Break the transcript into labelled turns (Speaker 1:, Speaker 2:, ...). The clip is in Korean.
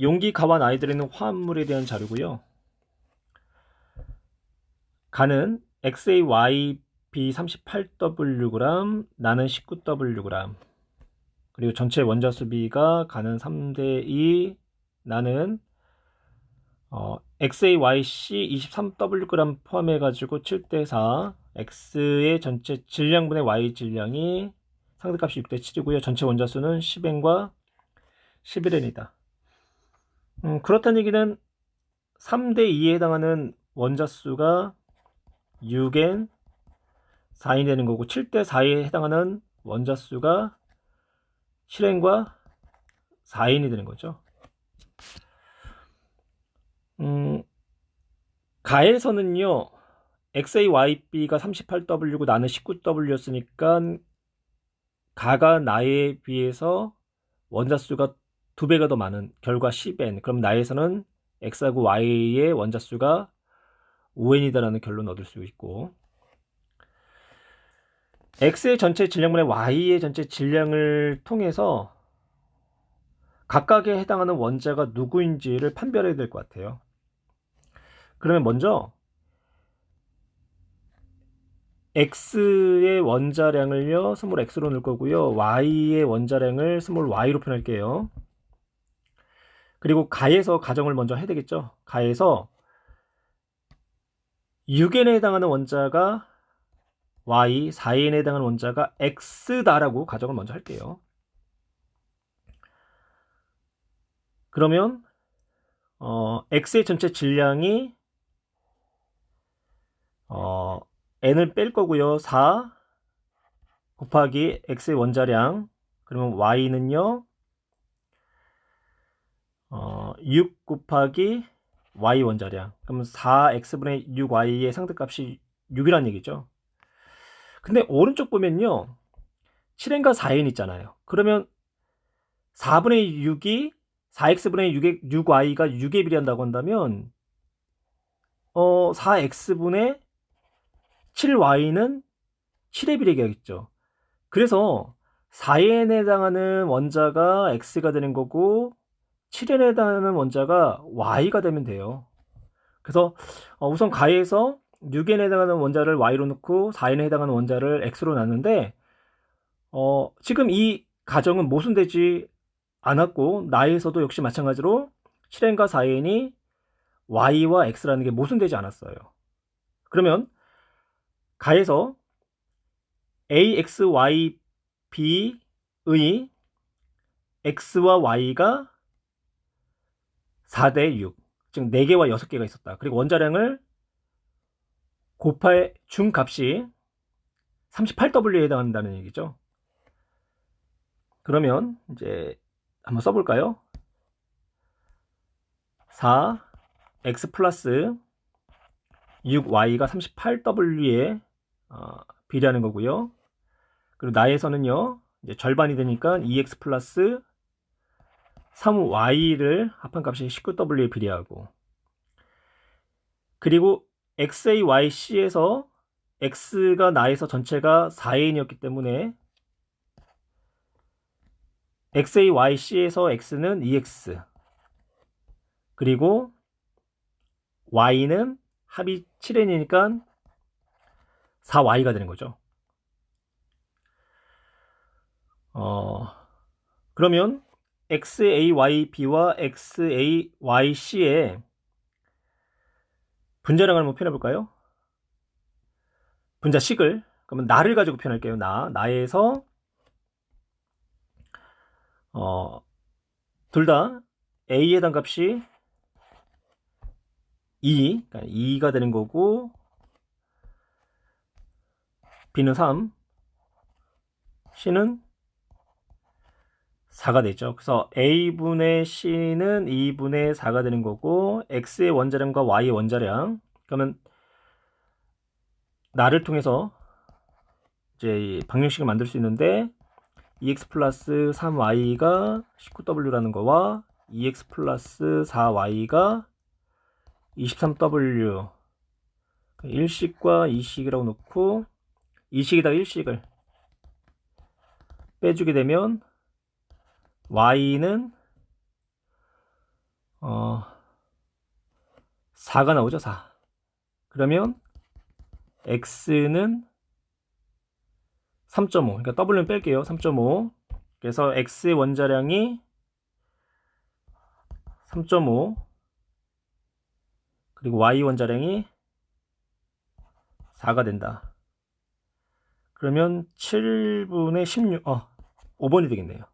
Speaker 1: 용기 가와 나이 들이는 화합물에 대한 자료고요. 가는 XAYB 38Wg, 나는 19Wg. 그리고 전체 원자 수비가 가는 3대 2, 나는 어, XAYC 23Wg 포함해 가지고 7대 4, X의 전체 질량분의 Y 질량이 상대값이 6대 7이고요. 전체 원자 수는 10N과 11N이다. 음, 그렇다는 얘기는 3대 2에 해당하는 원자 수가 6N 4인이 되는 거고 7대 4에 해당하는 원자 수가 7N과 4인이 되는 거죠. 음, 가에서는요, XAYB가 38W고 나는 19W였으니까 가가 나에 비해서 원자 수가 두 배가 더 많은 결과 10n. 그럼 나에서는 x하고 y의 원자 수가 5n이다라는 결론을 얻을 수 있고 x의 전체 질량분의 y의 전체 질량을 통해서 각각에 해당하는 원자가 누구인지를 판별해야 될 것 같아요. 그러면 먼저 x의 원자량을요 스몰 x로 넣을 거고요 y의 원자량을 스몰 y로 표현할게요. 그리고 가에서 가정을 먼저 해야 되겠죠. 가에서 6n에 해당하는 원자가 y, 4n에 해당하는 원자가 x다라고 가정을 먼저 할게요. 그러면 어, x의 전체 질량이 어, n을 뺄 거고요. 4 곱하기 x의 원자량 그러면 y는요. 어, 6 곱하기 y 원자량. 그럼 4x분의 6y의 상대값이 6이란 얘기죠. 근데 오른쪽 보면요. 7n과 4n 있잖아요. 그러면 4분의 6이 4x분의 6의, 6y가 6에 비례한다고 한다면 어, 4x분의 7y는 7에 비례하겠죠. 그래서 4n에 해당하는 원자가 x가 되는 거고 7n에 해당하는 원자가 y가 되면 돼요. 그래서 어, 우선 가에서 6n에 해당하는 원자를 y로 넣고 4n에 해당하는 원자를 x로 놨는데 어, 지금 이 가정은 모순되지 않았고 나에서도 역시 마찬가지로 7n과 4n이 y와 x라는 게 모순되지 않았어요. 그러면 가에서 a, x, y, b의 x와 y가 4대 6, 즉 4개와 6개가 있었다. 그리고 원자량을 곱할 중값이 38W에 해당한다는 얘기죠. 그러면 이제 한번 써볼까요? 4 x 플러스 6y가 38w에 어, 비례하는 거고요. 그리고 나에서는요, 이제 절반이 되니까 2x 플러스 3y를 합한 값이 19w에 비례하고 그리고 xayc에서 x가 나에서 전체가 4n이었기 때문에 xayc에서 x는 2x 그리고 y는 합이 7n이니까 4y가 되는 거죠. 어, 그러면 XAYB와 XAYC의 분자량을 한번 표현해 볼까요? 분자식을 그러면 나를 가지고 표현할게요. 나 나에서 어, 둘 다 A에 해당 값이 2, 그러니까 2가 되는 거고 B는 3, C는 4가 되죠. 그래서 A분의 C는 2분의 4가 되는 거고 X의 원자량과 Y의 원자량 그러면 나를 통해서 이제 방정식을 만들 수 있는데 2x 플러스 3y가 19w라는 거와 2x 플러스 4y가 23w 1식과 2식이라고 놓고 2식에다가 1식을 빼주게 되면 y는 어, 4가 나오죠, 4. 그러면 x는 3.5. 그러니까 w는 뺄게요. 3.5. 그래서 x의 원자량이 3.5 그리고 y 원자량이 4가 된다. 그러면 7분의 16, 어, 5번이 되겠네요.